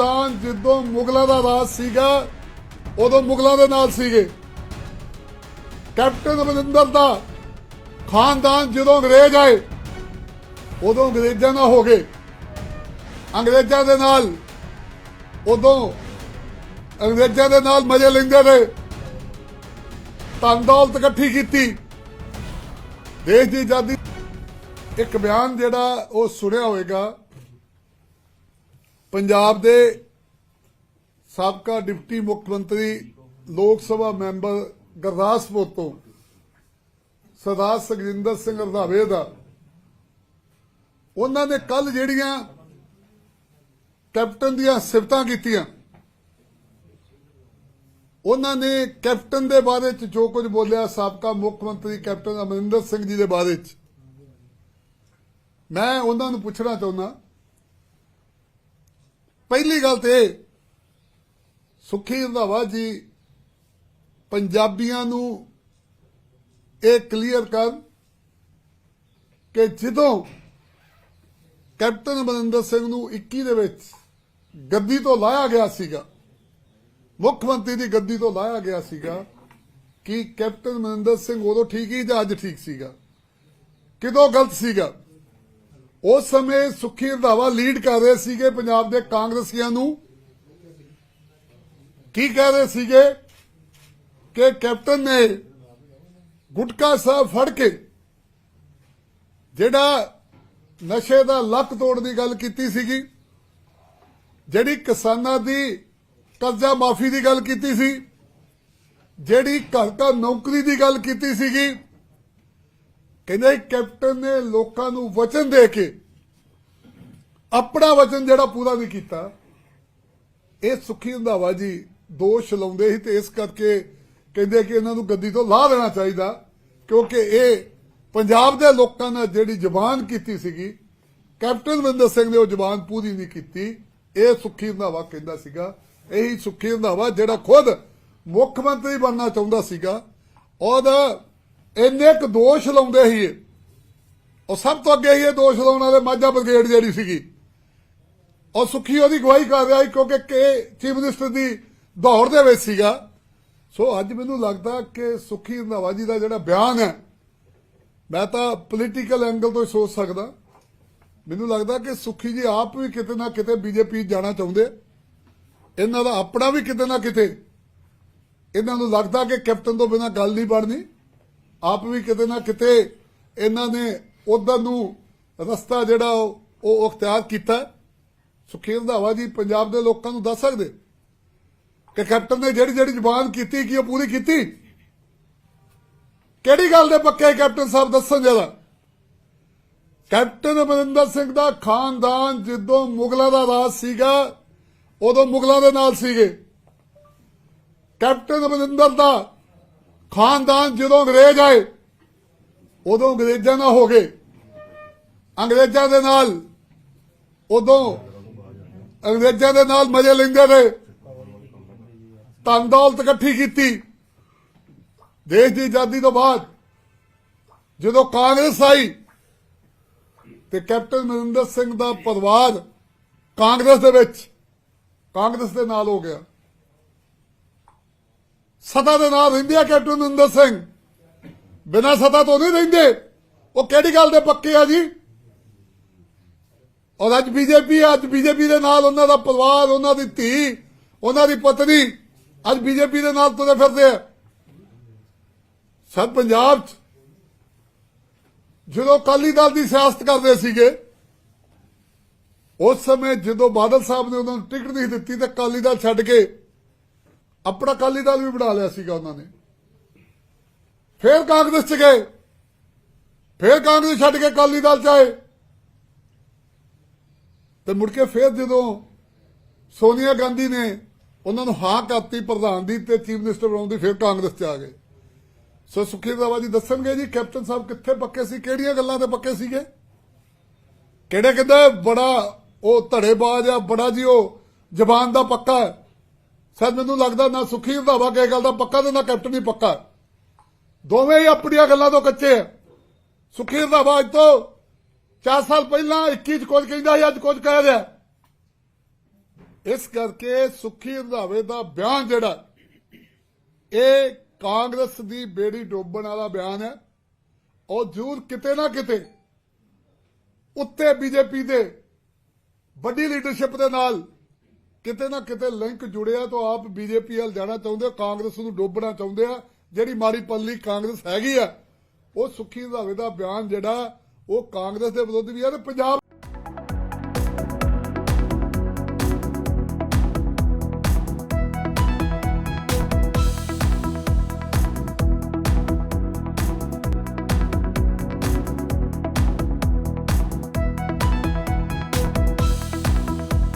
ਖਾਨਦਾਨ ਜਦੋਂ ਮੁਗਲਾਂ ਦਾ ਰਾਜ ਸੀਗਾ, ਉਦੋਂ ਮੁਗਲਾਂ ਦੇ ਨਾਲ ਸੀਗੇ। ਕੈਪਟਨ ਅਮਰਿੰਦਰ ਦਾ ਖਾਨਦਾਨ ਜਦੋਂ ਅੰਗਰੇਜ਼ ਆਏ, ਉਦੋਂ ਅੰਗਰੇਜ਼ਾਂ ਨਾਲ ਹੋ ਗਏ। ਅੰਗਰੇਜ਼ਾਂ ਦੇ ਨਾਲ, ਉਦੋਂ ਅੰਗਰੇਜ਼ਾਂ ਦੇ ਨਾਲ ਮਜ਼ੇ ਲੈਂਦੇ ਰਹੇ। ਧਨ ਦੌਲਤ ਇਕੱਠੀ ਕੀਤੀ। ਦੇਸ਼ ਦੀ ਆਜ਼ਾਦੀ ਇੱਕ ਬਿਆਨ ਜਿਹੜਾ ਉਹ ਸੁਣਿਆ ਹੋਵੇਗਾ। ਪੰਜਾਬ ਦੇ ਸਾਬਕਾ ਡਿਪਟੀ ਮੁੱਖ ਮੰਤਰੀ, ਲੋਕ ਸਭਾ ਮੈਂਬਰ ਗੁਰਦਾਸਪੁਰ ਤੋਂ ਸਰਦਾਰ ਸੁਖਜਿੰਦਰ ਸਿੰਘ ਰਧਾਵੇ ਦਾ। ਉਹਨਾਂ ਨੇ ਕੱਲ ਜਿਹੜੀਆਂ ਕੈਪਟਨ ਦੀਆਂ ਸਿਫਤਾਂ ਕੀਤੀਆਂ, ਉਹਨਾਂ ਨੇ ਕੈਪਟਨ ਦੇ ਬਾਰੇ ਚ ਜੋ ਕੁਝ ਬੋਲਿਆ, ਸਾਬਕਾ ਮੁੱਖ ਮੰਤਰੀ ਕੈਪਟਨ ਅਮਰਿੰਦਰ ਸਿੰਘ ਜੀ ਦੇ ਬਾਰੇ ਚ। ਮੈਂ ਉਹਨਾਂ ਨੂੰ ਪੁੱਛਣਾ ਚਾਹੁੰਦਾ ਪਹਿਲੀ ਗੱਲ ਤੇ ਇਹ, ਸੁਖੀ ਰੰਧਾਵਾ ਜੀ ਪੰਜਾਬੀਆਂ ਨੂੰ ਇਹ ਕਲੀਅਰ ਕਰ ਕਿ ਜਦੋਂ ਕੈਪਟਨ ਅਮਰਿੰਦਰ ਸਿੰਘ ਨੂੰ 21 ਦੇ ਵਿੱਚ ਗੱਦੀ ਤੋਂ ਲਾਇਆ ਗਿਆ ਸੀਗਾ ਮੁੱਖ ਮੰਤਰੀ ਦੀ ਗੱਦੀ ਤੋਂ ਲਾਇਆ ਗਿਆ ਸੀਗਾ ਕਿ ਕੈਪਟਨ ਅਮਰਿੰਦਰ ਸਿੰਘ ਉਦੋਂ ਠੀਕ ਹੀ ਜਾਂ ਅੱਜ ਠੀਕ ਸੀਗਾ। ਕਿਦੋਂ ਗਲਤ ਸੀਗਾ? ਉਸ ਸਮੇਂ ਸੁਖੀ ਰੰਧਾਵਾ ਲੀਡ ਕਰ ਰਹੇ ਸੀਗੇ ਪੰਜਾਬ ਦੇ ਕਾਂਗਰਸੀਆਂ ਨੂੰ। ਕੀ ਕਹਿ ਰਹੇ ਸੀਗੇ? ਕਿ ਕੈਪਟਨ ਨੇ ਗੁਟਕਾ ਸਾਹਿਬ ਫੜ ਕੇ ਜਿਹੜਾ ਨਸ਼ੇ ਦਾ ਲੱਕ ਤੋੜ ਦੀ ਗੱਲ ਕੀਤੀ ਸੀਗੀ, ਜਿਹੜੀ ਕਿਸਾਨਾਂ ਦੀ ਕਰਜ਼ਾ ਮਾਫੀ ਦੀ ਗੱਲ ਕੀਤੀ ਸੀ, ਜਿਹੜੀ ਘਰ ਘਰ ਨੌਕਰੀ ਦੀ ਗੱਲ ਕੀਤੀ ਸੀਗੀ ਕਹਿੰਦੇ ਕੈਪਟਨ ਨੇ ਲੋਕਾਂ ਨੂੰ ਵਚਨ ਦੇ ਕੇ, ਆਪਣਾ ਵਚਨ ਜਿਹੜਾ ਪੂਰਾ ਨਹੀਂ ਕੀਤਾ, ਇਹ ਸੁਖੀ ਰੰਧਾਵਾ ਜੀ ਦੋਸ਼ ਲਾਉਂਦੇ ਸੀ ਤੇ ਇਸ ਕਰਕੇ ਕਹਿੰਦੇ ਕਿ ਇਹਨਾਂ ਨੂੰ ਗੱਦੀ ਤੋਂ ਲਾਹ ਦੇਣਾ ਚਾਹੀਦਾ, ਕਿਉਂਕਿ ਇਹ ਪੰਜਾਬ ਦੇ ਲੋਕਾਂ ਨੇ ਜਿਹੜੀ ਜ਼ਬਾਨ ਕੀਤੀ ਸੀਗੀ, ਕੈਪਟਨ ਵਿੰਦਰ ਸਿੰਘ ਨੇ ਉਹ ਜ਼ਬਾਨ ਪੂਰੀ ਨਹੀਂ ਕੀਤੀ, ਇਹ ਸੁਖੀ ਰੰਧਾਵਾ ਕਹਿੰਦਾ ਸੀਗਾ। ਇਹੀ ਸੁਖੀ ਰੰਧਾਵਾ ਜਿਹੜਾ ਖੁਦ ਮੁੱਖ ਮੰਤਰੀ ਬਣਨਾ ਚਾਹੁੰਦਾ ਸੀਗਾ ਉਹਦਾ ਇੰਨੇ ਕੁ ਦੋਸ਼ ਲਾਉਂਦੇ ਸੀ। ਉਹ ਸਭ ਤੋਂ ਅੱਗੇ ਹੀ ਇਹ ਦੋਸ਼ ਲਾਉਣ ਵਾਲੇ ਮਾਝਾ ਬ੍ਰਿਗੇਡ ਜਿਹੜੀ ਸੀਗੀ। ਉਹ ਸੁਖੀ ਉਹਦੀ ਗਵਾਹੀ ਕਰ ਰਿਹਾ ਸੀ ਕਿਉਂਕਿ ਕਿ ਚੀਫ ਮਿਨਿਸਟਰ ਦੀ ਦੌੜ ਦੇ ਵਿੱਚ ਸੀਗਾ। ਸੋ ਅੱਜ ਮੈਨੂੰ ਲੱਗਦਾ ਕਿ ਸੁਖੀ ਰੰਧਾਵਾ ਜੀ ਦਾ ਜਿਹੜਾ ਬਿਆਨ ਹੈ, ਮੈਂ ਤਾਂ ਪੋਲੀਟੀਕਲ ਐਂਗਲ ਤੋਂ ਹੀ ਸੋਚ ਸਕਦਾ। ਮੈਨੂੰ ਲੱਗਦਾ ਕਿ ਸੁਖੀ ਜੀ ਆਪ ਵੀ ਕਿਤੇ ਨਾ ਕਿਤੇ ਬੀਜੇਪੀ ਜਾਣਾ ਚਾਹੁੰਦੇ। ਇਹਨਾਂ ਦਾ ਆਪਣਾ ਵੀ ਕਿਤੇ ਨਾ ਕਿਤੇ। ਇਹਨਾਂ ਨੂੰ ਲੱਗਦਾ ਕਿ ਕੈਪਟਨ ਤੋਂ ਬਿਨਾਂ ਗੱਲ ਨਹੀਂ ਬਣਨੀ। ਆਪ ਵੀ ਕਿਤੇ ਨਾ ਕਿਤੇ ਇਹਨਾਂ ਨੇ ਉਧਰ ਨੂੰ ਰਸਤਾ ਜਿਹੜਾ ਉਹ ਉਹ ਅਖਤਿਆਰ ਕੀਤਾ। ਹੈ। ਸੁਖੀ ਰੰਧਾਵਾ ਜੀ ਪੰਜਾਬ ਦੇ ਲੋਕਾਂ ਨੂੰ ਦੱਸ ਸਕਦੇ? ਕਿ ਕੈਪਟਨ ਨੇ ਜਿਹੜੀ ਜਿਹੜੀ ਜ਼ੁਬਾਨ ਕੀਤੀ, ਕੀ ਉਹ ਪੂਰੀ ਕੀਤੀ? ਕਿਹੜੀ ਗੱਲ ਦੇ ਪੱਕੇ ਕੈਪਟਨ ਸਾਹਿਬ, ਦੱਸਣ ਜਰਾ? ਕੈਪਟਨ ਅਮਰਿੰਦਰ ਸਿੰਘ ਦਾ ਖਾਨਦਾਨ ਜਦੋਂ ਮੁਗਲਾਂ ਦਾ ਰਾਜ ਸੀਗਾ, ਉਦੋਂ ਮੁਗਲਾਂ ਦੇ ਨਾਲ ਸੀਗੇ। ਕੈਪਟਨ ਅਮਰਿੰਦਰ ਦਾ ਖਾਨਦਾਨ ਜਦੋਂ ਅੰਗਰੇਜ਼ ਆਏ, ਉਦੋਂ ਅੰਗਰੇਜ਼ਾਂ ਨਾਲ ਹੋ ਗਏ। ਅੰਗਰੇਜ਼ਾਂ ਦੇ ਨਾਲ, ਉਦੋਂ ਅੰਗਰੇਜ਼ਾਂ ਦੇ ਨਾਲ ਮਜ਼ੇ ਲੈਂਦੇ ਰਹੇ। ਧਨ ਦੌਲਤ ਇਕੱਠੀ ਕੀਤੀ। ਦੇਸ਼ ਦੀ ਆਜ਼ਾਦੀ ਤੋਂ ਬਾਅਦ ਜਦੋਂ ਕਾਂਗਰਸ ਆਈ ਤੇ ਕੈਪਟਨ ਅਮਰਿੰਦਰ ਸਿੰਘ ਦਾ ਪਰਿਵਾਰ ਕਾਂਗਰਸ ਦੇ ਵਿੱਚ, ਕਾਂਗਰਸ ਦੇ ਨਾਲ ਹੋ ਗਿਆ। ਸਤਾ ਦੇ ਨਾਲ ਰਹਿੰਦੇ ਆ ਕੈਪਟਨ ਅਮਰਿੰਦਰ ਸਿੰਘ। ਬਿਨਾਂ ਸਤਾ ਤੋਂ ਨਹੀਂ ਰਹਿੰਦੇ। ਉਹ ਕਿਹੜੀ ਗੱਲ ਦੇ ਪੱਕੇ ਆ ਜੀ? ਔਰ ਅੱਜ ਬੀਜੇਪੀ ਅੱਜ ਬੀਜੇਪੀ ਦੇ ਨਾਲ ਉਹਨਾਂ ਦਾ ਪਰਿਵਾਰ, ਉਹਨਾਂ ਦੀ ਧੀ, ਉਹਨਾਂ ਦੀ ਪਤਨੀ, ਅੱਜ ਬੀਜੇਪੀ ਦੇ ਨਾਲ ਤੁਰੇ ਫਿਰਦੇ ਆ। ਸਭ ਪੰਜਾਬ 'ਚ ਜਦੋਂ ਅਕਾਲੀ ਦਲ ਦੀ ਸਿਆਸਤ ਕਰਦੇ ਸੀਗੇ, ਉਸ ਸਮੇਂ ਜਦੋਂ ਬਾਦਲ ਸਾਹਿਬ ਨੇ ਉਹਨਾਂ ਨੂੰ ਟਿਕਟ ਨਹੀਂ ਦਿੱਤੀ ਤੇ ਅਕਾਲੀ ਦਲ ਛੱਡ ਕੇ ਆਪਣਾ ਅਕਾਲੀ ਦਲ ਵੀ ਬਣਾ ਲਿਆ ਸੀਗਾ ਉਹਨਾਂ ਨੇ। ਫਿਰ ਕਾਂਗਰਸ ਚ ਗਏ। ਫਿਰ ਕਾਂਗਰਸ ਛੱਡ ਕੇ ਅਕਾਲੀ ਦਲ ਚ ਆਏ। ਤੇ ਮੁੜ ਕੇ ਫਿਰ ਜਦੋਂ ਸੋਨੀਆ ਗਾਂਧੀ ਨੇ ਉਹਨਾਂ ਨੂੰ ਹਾਂ ਕਰਤੀ ਪ੍ਰਧਾਨ ਦੀ ਤੇ ਚੀਫ ਮਿਨਿਸਟਰ ਬਣਾਉਣ ਦੀ, ਫਿਰ ਕਾਂਗਰਸ ਚ ਆ ਗਏ। ਸੋ ਸੁਖੀ ਦਾਵਾ ਜੀ ਦੱਸਣਗੇ ਜੀ, ਕੈਪਟਨ ਸਾਹਿਬ ਕਿੱਥੇ ਪੱਕੇ ਸੀ, ਕਿਹੜੀਆਂ ਗੱਲਾਂ ਤੇ ਪੱਕੇ ਸੀਗੇ? ਕਿਹੜੇ ਕਹਿੰਦੇ ਬੜਾ ਉਹ ਧੜੇਬਾਜ਼ ਆ, ਬੜਾ ਜੀ ਉਹ ਜ਼ਬਾਨ ਦਾ ਪੱਕਾ ਸਰ ਮੈਨੂੰ ਲੱਗਦਾ ਨਾ ਸੁਖੀ ਰੰਧਾਵਾ ਕਿਸੇ ਗੱਲ ਦਾ ਪੱਕਾ ਤੇ ਨਾ ਕੈਪਟਨ ਹੀ ਪੱਕਾ। ਦੋਵੇਂ ਹੀ ਆਪਣੀਆਂ ਗੱਲਾਂ ਤੋਂ ਕੱਚੇ ਆ। ਸੁਖੀ ਰੰਧਾਵਾ ਅੱਜ ਤੋਂ 4 ਸਾਲ ਪਹਿਲਾਂ 21 ਚ ਕੁਝ ਕਹਿੰਦਾ ਸੀ, ਅੱਜ ਕੁਝ ਕਹਿ ਰਿਹਾ। ਇਸ ਕਰਕੇ ਸੁੱਖੀ ਰੰਧਾਵੇ ਦਾ ਬਿਆਨ ਜਿਹੜਾ, ਇਹ ਕਾਂਗਰਸ ਦੀ ਬੇੜੀ ਡੋਬਣ ਵਾਲਾ ਬਿਆਨ ਹੈ। ਉਹ ਜ਼ਰੂਰ ਕਿਤੇ ਨਾ ਕਿਤੇ ਉੱਤੇ ਬੀਜੇਪੀ ਦੇ ਵੱਡੀ ਲੀਡਰਸ਼ਿਪ ਦੇ ਨਾਲ ਕਿਤੇ ਨਾ ਕਿਤੇ ਲਿੰਕ ਜੁੜਿਆ ਤਾਂ ਆਪ ਬੀਜੇਪੀ ਵੱਲ ਜਾਣਾ ਚਾਹੁੰਦੇ ਆ, ਕਾਂਗਰਸ ਨੂੰ ਡੋਬਣਾ ਚਾਹੁੰਦੇ ਆ। ਜਿਹੜੀ ਮਾੜੀ ਪੱਲੀ ਕਾਂਗਰਸ ਹੈਗੀ ਆ ਉਹ ਸੁੱਖੀ ਰੰਧਾਵੇ ਦਾ ਬਿਆਨ ਜਿਹੜਾ ਉਹ ਕਾਂਗਰਸ ਦੇ ਵਿਰੁੱਧ ਵੀ ਹੈ ਤੇ ਪੰਜਾਬ